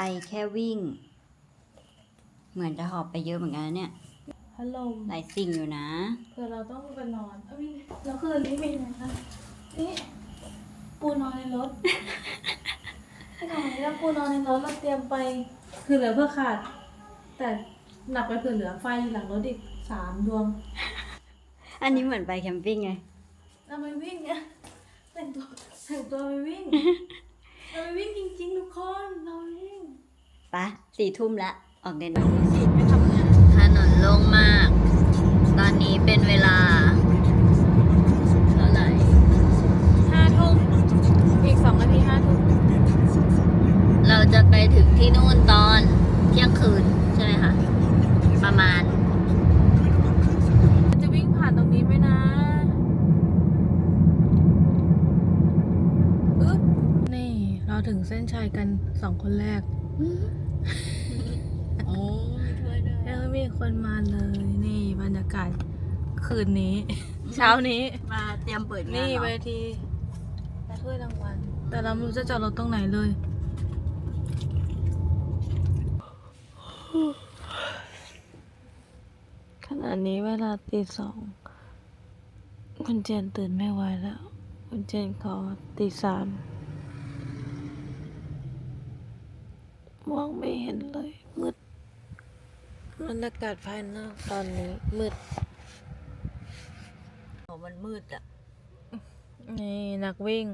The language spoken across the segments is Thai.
ไปแค่วิ่ง เหมือนจะหอบไปเยอะเหมือนกันนะเนี่ยพัดลมหลายสิ่งอยู่นะ เผื่อเราต้องไปนอนเอ้ยแล้วคืนนี้มีนะคะนี่ปูนอนในรถไม่นอนแล้วปูนอนในรถเราเตรียมไปคือเหลือเพื่อขาด แต่หนักไปเผื่อเหลือไฟอยู่หลังรถอีกสามดวง อันนี้เหมือนไปแคมปิ้งไงเราไปวิ่งเนี่ยแต่งตัวแต่งตัวไปวิ่ง เราไปวิ่งจริงๆทุกคนเราไปวิ่ง ปะสี่ทุ่มละ ออกเดินสิไปทำงานถนนโล่งมาก ตอนนี้เป็นเวลา เท่าไหร่ห้าทุ่มอีกสองนาทีห้าทุ่มเราจะไปถึงที่นู่นตอนเที่ยงคืน ใช่ไหมคะ ประมาณ จะวิ่งผ่านตรงนี้ไหมนะอึ๊บนี่ เราถึงเส้นชัยกันสองคนแรก โอ้มีถ้วยด้วยแล้วมีคนมาเลยนี่บรรยากาศคืนนี้ เช้านี้ มาเตรียมเปิดงานนี่เหรอเวทีและถ้วยรางวัลแต่เราไม่รู้จะจอดรถตรงไหนเลย ขณะนี้เวลาตีสองคุณเจนตื่นไม่ไหวแล้ว คุณเจนขอตีสามมองไม่เห็นเลยมืด บรรยากาศภายนอกตอนนี้มืดโอ้มันมืดอะ นี่นักวิ่ง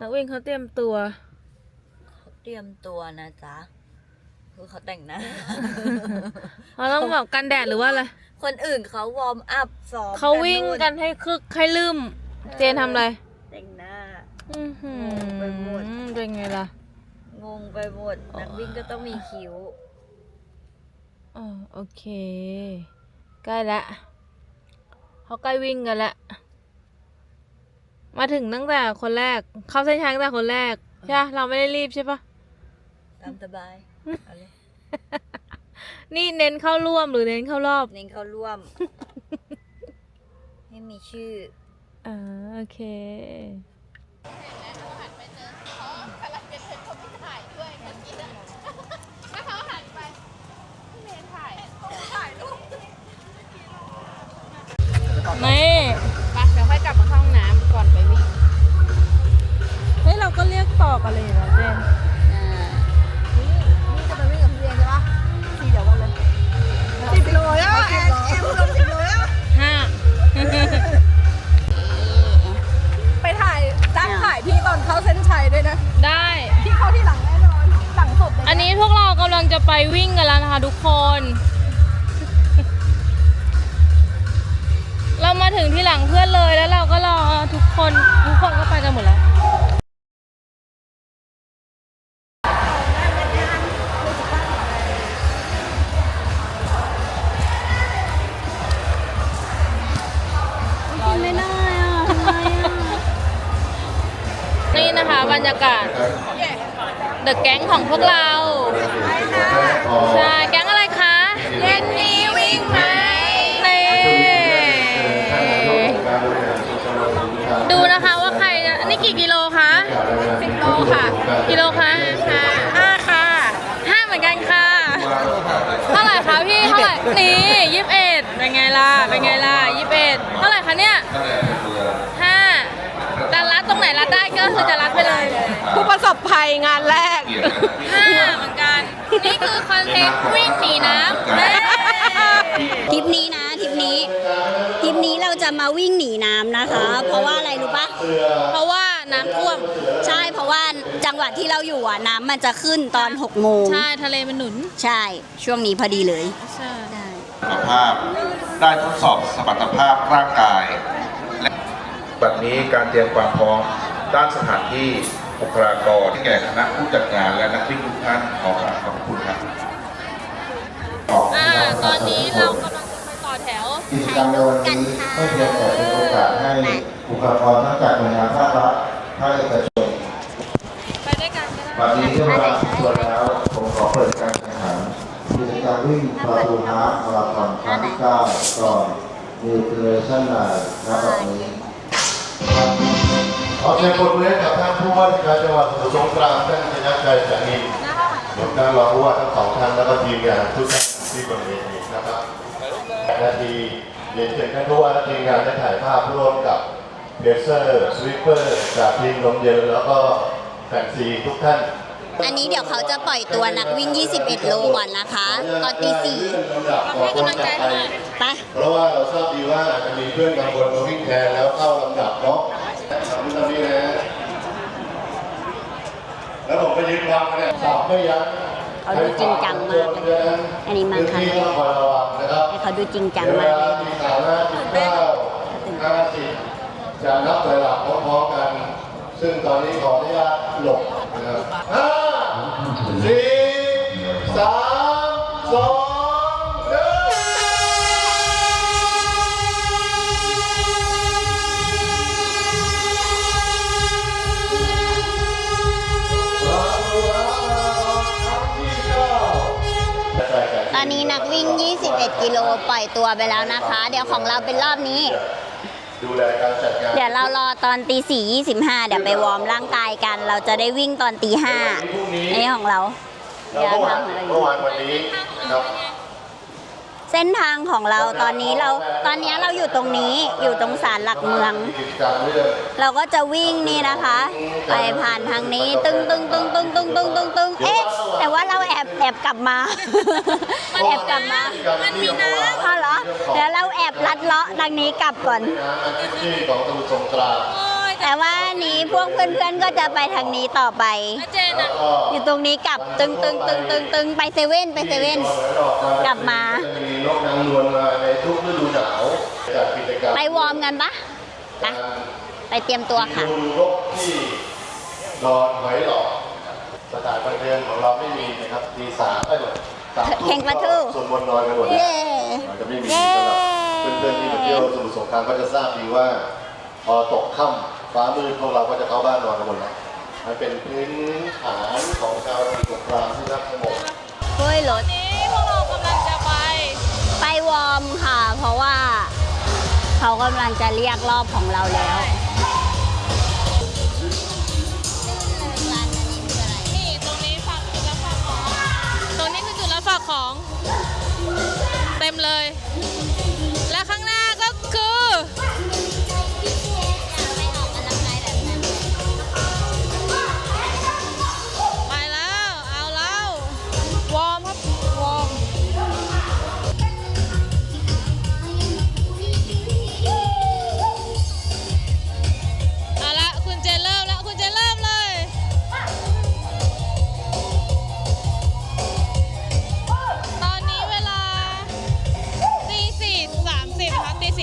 นักวิ่งเขาเตรียมตัวเขาเตรียมตัวนะจ๊ะ คือเขาแต่งหน้าเขาต้องแบบกันแดดหรือว่าอะไร คนอื่นเขาวอร์มอัพซ้อมเขาวิ่งกันให้คึกให้ลืม เจนทำอะไร แต่งหน้าอื้อหืองงไปหมดเป็นไงล่ะ งงไปหมด นักวิ่งก็ต้องมีคิ้ว อ๋อโอเค ใกล้ละเขาใกล้วิ่งกันละ มาถึงตั้งแต่คนแรก เข้าเส้นชัยตั้งแต่คนแรก ใช่ปะเราไม่ได้รีบใช่ปะตามสบายเอาเลยนี่เน้นเข้าร่วมหรือเน้นเข้ารอบ เน้นเข้าร่วม ให้มีชื่อ อ่าโอเค นี่ไปเดี๋ยวค่อยกลับมาเข้าห้องน้ำก่อนไปวิ่งเฮ้ยเราก็เรียกต่อกันเลยนะเจนอ่านี่จะไปวิ่งกับพี่เรียนใช่ปะทีเดียวกันเลยสิบโลอะแอนแอนลงสิบโลอะห้าไปถ่ายจ้างถ่ายพี่ตอนเข้าเส้นชัยด้วยนะได้ พี่เข้าที่หลังแน่นอนหลังสุดเลยอันนี้พวกเรากำลังจะไปวิ่งกันแล้วนะคะทุกคน เรามาถึงที่หลังเพื่อนเลยแล้วเราก็รอทุกคนทุกคนก็ไปกันหมดแล้วกินไม่ได้อะทำไมอะนี่นะคะบรรยากาศเดอะแก๊งของพวกเรา ใช่แก๊ง นี่ยี่สิบเอ็ดเป็นไงล่ะ เป็นไงล่ะยี่สิบเอ็ดเท่าไหร่คะเนี่ยห้าแต่รัดตรงไหนรัดได้ก็คือจะรัดไปเลยผู้ประสบภัยงานแรกห้าเหมือนกัน นี่คือคอนเทนต์วิ่งหนีน้ำเย้ทริปนี้นะทริปนี้ทริปนี้เราจะมาวิ่งหนีน้ำนะคะ เพราะว่าอะไรรู้ปะเพราะว่าน้ำท่วม ใช่เพราะว่าจังหวัดที่เราอยู่อะน้ำมันจะขึ้นตอน6โมงใช่ทะเลมันหนุน ใช่ช่วงนี้พอดีเลย ใช่ ใช่สมรรถภาพ ได้ทดสอบสมรรถภาพร่างกาย และบัดนี้การเตรียมความพร้อมด้านสถานที่บุคลากรที่แก่คณะผู้จัดงานและนักวิ่งทุกท่านขอกราบขอบคุณครับอ่าตอนนี้เรากำลังจะไปต่อแถวกิจกรรมในวันนี้ไม่เพียงแต่เป็นโอกาสให้บุคลากรทั้งจากหน่วยงานภาครัฐภาคเอกชนไปด้วยกันก็ได้วันนี้ที่มาสมควรแล้วผมขอเปิดการแข่งขัน กิจกรรมวิ่งประตูฮาร์มาราธอนครั้งที่9ก่อนนิวเทเลชั่นไนณบัดนี้ขอเชิญปรบมือให้กับท่านผู้ว่าราชการจังหวัดสมุทรสงครามท่านชนะชัยสานินรวมทั้งรองผู้ว่าทั้งสองท่านแล้วก็ทีมงานทุกท่านที่บนเวทีนะครับนาทีเรียนเชิญท่านผู้ว่าและทีมงานได้ถ่ายภาพร่วมกับเพเซอร์สวิปเปอร์จากทีมลมเย็นแล้วก็แฟนซีทุกท่าน อันนี้เดี๋ยวเขาจะปล่อยตัวนักวิ่ง 21 โลก่อนนะคะ ตอนตีสี่ให้กำลังใจหน่อยไปเพราะว่าเราทราบดีว่าอาจจะมีเพื่อนบางคนมาวิ่งแทนแล้วเข้าลำดับเนาะทำนู่นทำนี่นะ แล้วผมไปยืนฟังเนี่ยสอบไม่ยั้งเขาดูจริงจังมากเลยอันนี้มาครั้งแรกพื้นที่ต้องคอยระวังนะครับให้เขาดูจริงจังมากเลยที่สามห้าสิบเก้าห้าสิบจะนับถอยหลังพร้อมๆกัน ซึ่งตอนนี้ขออนุญาตหลบนะครับห้า สี่สามสองหนึ่งตอนนี้นักวิ่ง 21 กิโลปล่อยตัวไปแล้วนะคะ เดี๋ยวของเราเป็นรอบนี้ ดูแลการจัดงานเดี๋ยวเรารอตอนตีสี่ยี่สิบห้าเดี๋ยวไปวอร์มร่างกายกัน เราจะได้วิ่งตอนตีห้าอันนี้ของเรา แล้วเดี๋ยวเมื่อวาทานงของเราอเมื่ยู่อวานวันนี้นะครับ เส้นทางของเราตอนนี้เราตอนนี้เราอยู่ตรงนี้อยู่ตรงศาลหลักเมืองกิจกรรมเรื่องเราก็จะวิ่งนี่นะคะ ไปผ่านทางนี้ ตึงตึงตึงตึงตึงตึงตึงตึงเอ๊ะ แต่ว่าเราแอบแอบกลับมาแอบกลับมามันมีน้ำอ้าวเหรอเดี๋ยวเราแอบลัดเลาะทางนี้กลับก่อนน้ำอันที่ของสมุทรสงครามโอ้ย แต่ว่านี้พวกเพื่อนๆก็จะไปทางนี้ต่อไปอาเจนแล้อะวก็อยู่ตรงนี้กลับตึงตึงตึงตึงตึงไปเซเว่นไปเซเว่น กลับมา จะมีนกนางนวลมาในทุกฤดูหนาวจัดกิจกรรมไปวอร์มกันปะไปไปเตรียมตัวค่ะ ดูนกที่นอนหอยหลอกสถานบันเทิงของเราไม่มีนะครับทีสามได้หมดสามทุ่มเพลงประทู ส่วนบนต์นอนกันหมดแล้วเย้ มันจะไม่มีเย้สำหรับเพื่อนๆที่มาเที่ยวสมุทรสงครามก็จะทราบดีว่าพอตกค่ำ ฟ้ามืดพวกเราก็จะเข้าบ้านนอนกันหมดแล้วมันเป็นพื้นฐานของชาวสมุทรสงครามที่รักสงบเฮ้ยรถนี้พวกเรากำลังจะไป ไปวอร์มค่ะ เพราะว่าเขากำลังจะเรียกรอบของเราแล้วนี่ตรงนี้ฝากจุดรับฝากของ ตรงนี้คือจุดรับฝากของ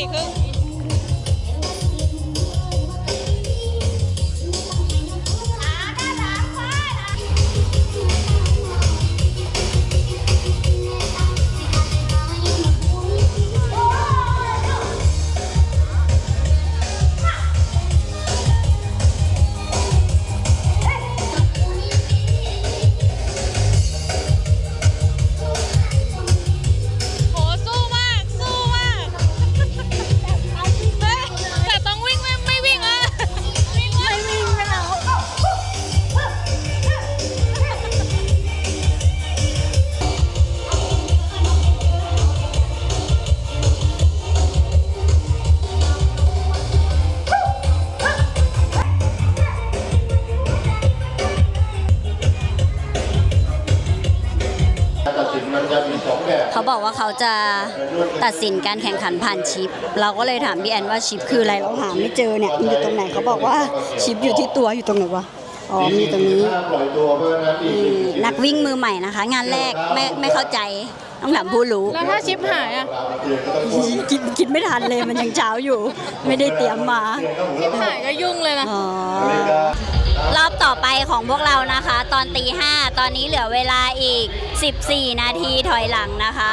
可以 ตัดสินการแข่งขันผ่านชิป เราก็เลยถามพี่แอนว่าชิปคืออะไรเราหาไม่เจอเนี่ยมันอยู่ตรงไหนเขาบอกว่าชิปอยู่ที่ตัวอยู่ตรงไหนวะอ๋อมีตรงนี้ถ้าปล่อยตัวเพราะฉะนั้นอีกนี่นักวิ่งมือใหม่นะคะ งานแรกไม่ไม่เข้าใจต้องถามผู้รู้ แล้วถ้าชิปหายอะเราเตือนก็ต้องพูดคิดคิดไม่ทันเลยมันยังเช้าอยู่ ไม่ได้เตรียมมาชิปหายก็ยุ่งเลยนะอ๋อรอบต่อไปของพวกเรานะคะ ตอนตีห้าตอนนี้เหลือเวลาอีก 14 นาทีถอยหลังนะคะ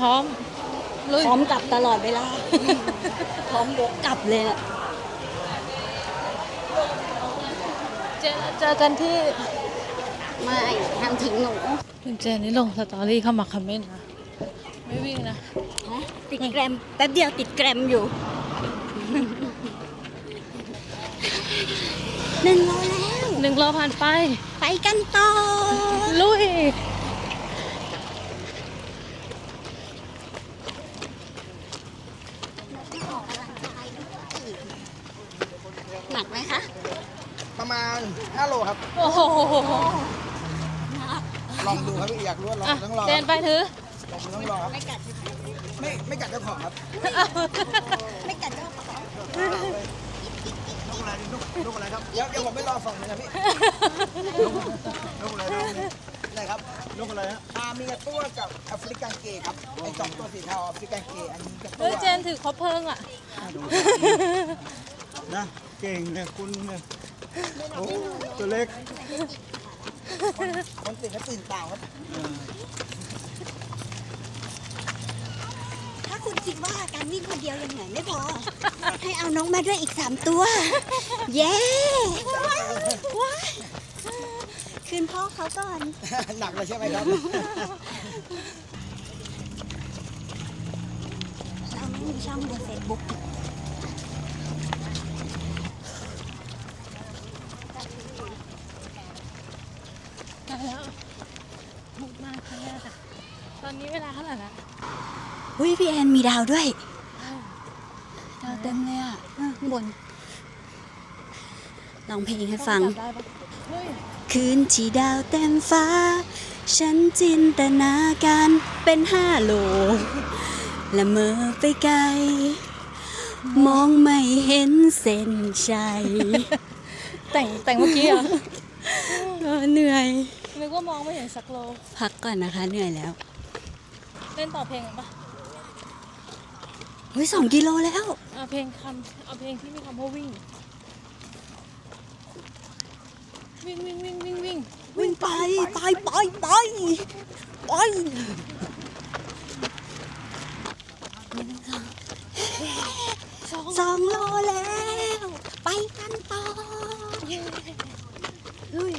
พร้อมลุยพร้อมกลับตลอดเวลา พร้อมวกกลับเลยน่ะ เจนเจอกันที่ไม่ห้ามทิ้งหนูคุณเจนนี่ลงสตอรี่เข้ามาคอมเมนต์นะไม่วิ่งนะ ฮะติดแกรมแป๊บเดียวติดแกรมอยู่ หนึ่งโลแล้วหนึ่งโลผ่านไป ไปกันต่อ ลุย หนักไหมคะ ประมาณ 5 โลครับ โอ้โห ลองดูครับพี่อยากรู้ว่าลองอะต้องลองเจนไปถือ ลองต้องลองครับไม่กัดไม่ไม่กัดเจ้าของครับไม่กัดก็ขอลูกอะไรลูกลูกอะไรครับเดี๋ยวเดี๋ยวผมไปรอฝั่งนึงนะพี่ลูกอะไรไหนครับลูกอะไรฮะอามีกระตัวกับแอฟริกันเกย์ครับไอ้สองตัวสีเทาแอฟริกันเกย์อันนี้กระตัเฮ้วยเจนถือคบเพลิงอะ นะเก่งเนี่ยคุณเนี่ยโอ้ตัวเล็ก คนตื่นก็ตื่นเต่าครับถ้าคุณคิดว่าการวิ่งคนเดียวยังเหนื่อยไม่พอ ให้เอาน้องมาด้วยอีกสามตัว เย้ว้ายคืนพ่อเขาก่อน หนักเลยใช่ไหมครับเราไม่มีช่องในเฟซบุ๊ก ได้แล้วมุกมากครั้งแรกอะตอนนี้เวลาเท่าไหร่ละ อุ้ยพี่แอนมีดาวด้วย ดาวเต็มเลยอะเออข้างบนลองเพลงให้ฟังจับได้ปะเฮ้ยคืนที่ดาวเต็มฟ้า ฉันจินตนาการเป็นห้าโลละเมอไปไกล มองไม่เห็นเส้นชัยแต่งแต่งเมื่อกี้เหรอเออเหนื่อยนึกว่ามองไม่เห็นสักโล พักก่อนนะคะเหนื่อยแล้ว เล่นต่อเพลงกันปะ เฮ้ยสองกิโลแล้ว เอาเพลงคำเอาเพลงที่มีคำว่าวิ่ง วิ่งวิ่งวิ่งวิ่งวิ่งวิ่งไปไปไปไปไปสองโลแล้ว ไปกันต่อลุย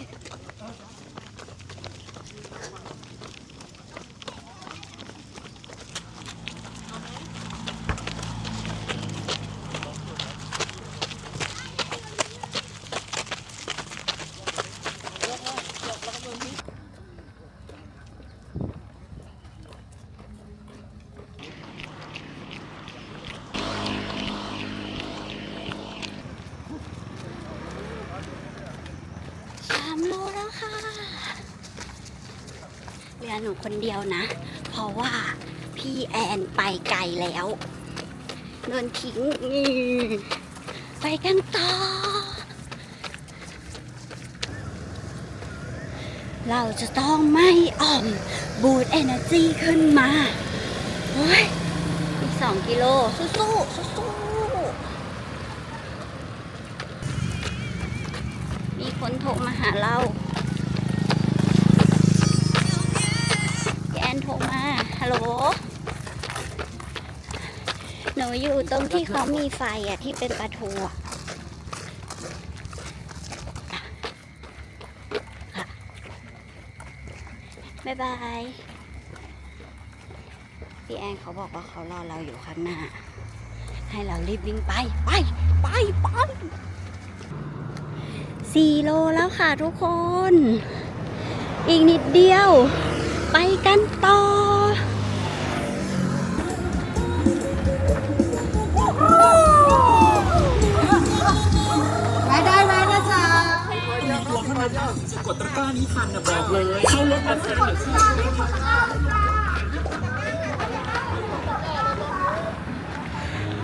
สามโลแล้วค่ะเหลือหนู คนเดียวนะ เพราะว่าพี่แอนไปไกลแล้วโดนทิ้งนี่ไปกันต่อ เราจะต้องไม่อ่อม บูดเอเนอร์จีขึ้นมาโอ้ยอีกสองกิโล สู้ๆสู้มีคนโทรมาหาเรา โหล หนูอยู่ตรงที่เขามีไฟอะที่เป็นปลาทูบ๊ายบาย พี่แอนเขาบอกว่าเขารอเราอยู่ข้างหน้า ให้เรารีบวิ่งไป ไป ไปไปสี่โลแล้วค่ะทุกคน อีกนิดเดียว ไปกันต่อ นกดตะกร้านี้ทันนะบอกเลยเข้าลดมาเซ็นหรือเปล่า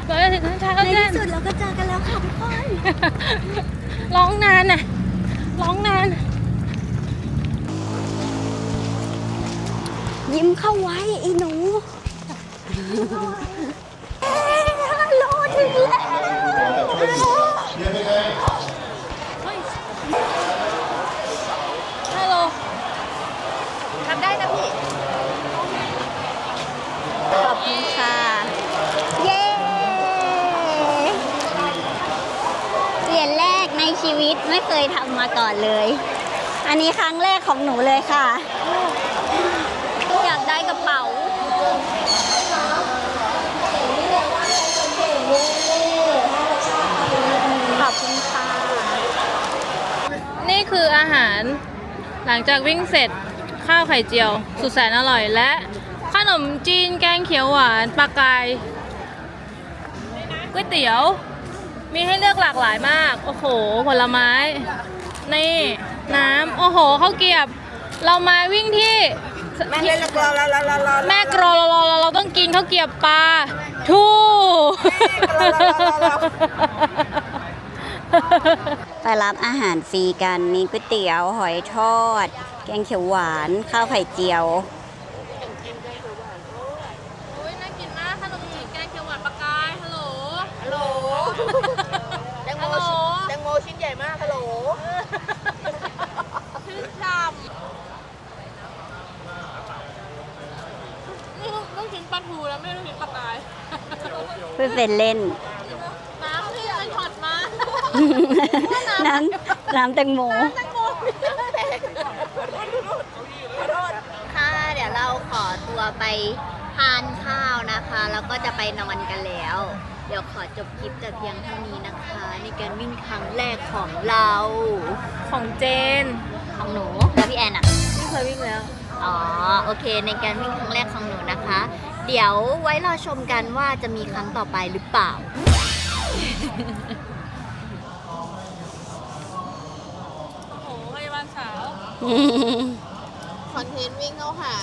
เราจะถึงทางชาแล้วเจนในที่สุดเราก็เจอกันแล้วค่ะทุกคน ร้องนานน่ะ ร้องนาน ยิ้มเข้าไว้ไอ้หนูเอ๊ะโลถึงแล้วด ม่เคยทำมาก่อนเลย อันนี้ครั้งแรกของหนูเลยค่ะ อยากได้กระเป๋า ขอบคุณค่ะ นี่คืออาหารหลังจากวิ่งเสร็จข้าวไข่เจียว สุดแสนอร่อยและ ขนมจีนแกงเขียวหวานปลากายก๋วยเตี๋ยว มีให้เลือกหลากหลายมาก โอ้โห ผลไม้ นี่ น้ำ โอ้โหข้าวเกรียบ เรามาวิ่งที่ แม่เล่นละกรอละละละละแม่กรอเราเราเราต้องกินข้าวเกรียบปลาทูไปรับอาหารฟรีกัน มีก๋วยเตี๋ยว หอยทอด แกงเขียวหวาน ข้าวไข่เจียว โอ้ยน่ากินมากขนมจีนแกงเขียวหวานปลากายฮัลโหล ฮัลโหลแตงโม ฮัลโหล แตงโมชิ้นใหญ่มากฮัลโหลชื่นชมนี่ต้องกินปลาทูแล้วไม่ต้องกินปลากายเพื่อเป็นเล่น น้ำที่เป็นช็อตมา น้ำน้ำแตงโมแตงโมค่ะเดี๋ยวเราขอตัวไปทานข้าวนะคะ แล้วก็จะไปนอนกันแล้ว เดี๋ยวขอจบคลิปแต่เพียงเท่านี้นะคะ ในการวิ่งครั้งแรกของเรา ของเจน ของหนูแล้วพี่แอนอะไม่เคยวิ่งแล้ว อ๋อโอเค ในการวิ่งครั้งแรกของหนูนะคะ เดี๋ยวไว้รอชมกันว่าจะมีครั้งต่อไปหรือเปล่า โอ้โหพยาบาลสาว คอนเทนต์วิ่งเข้าหา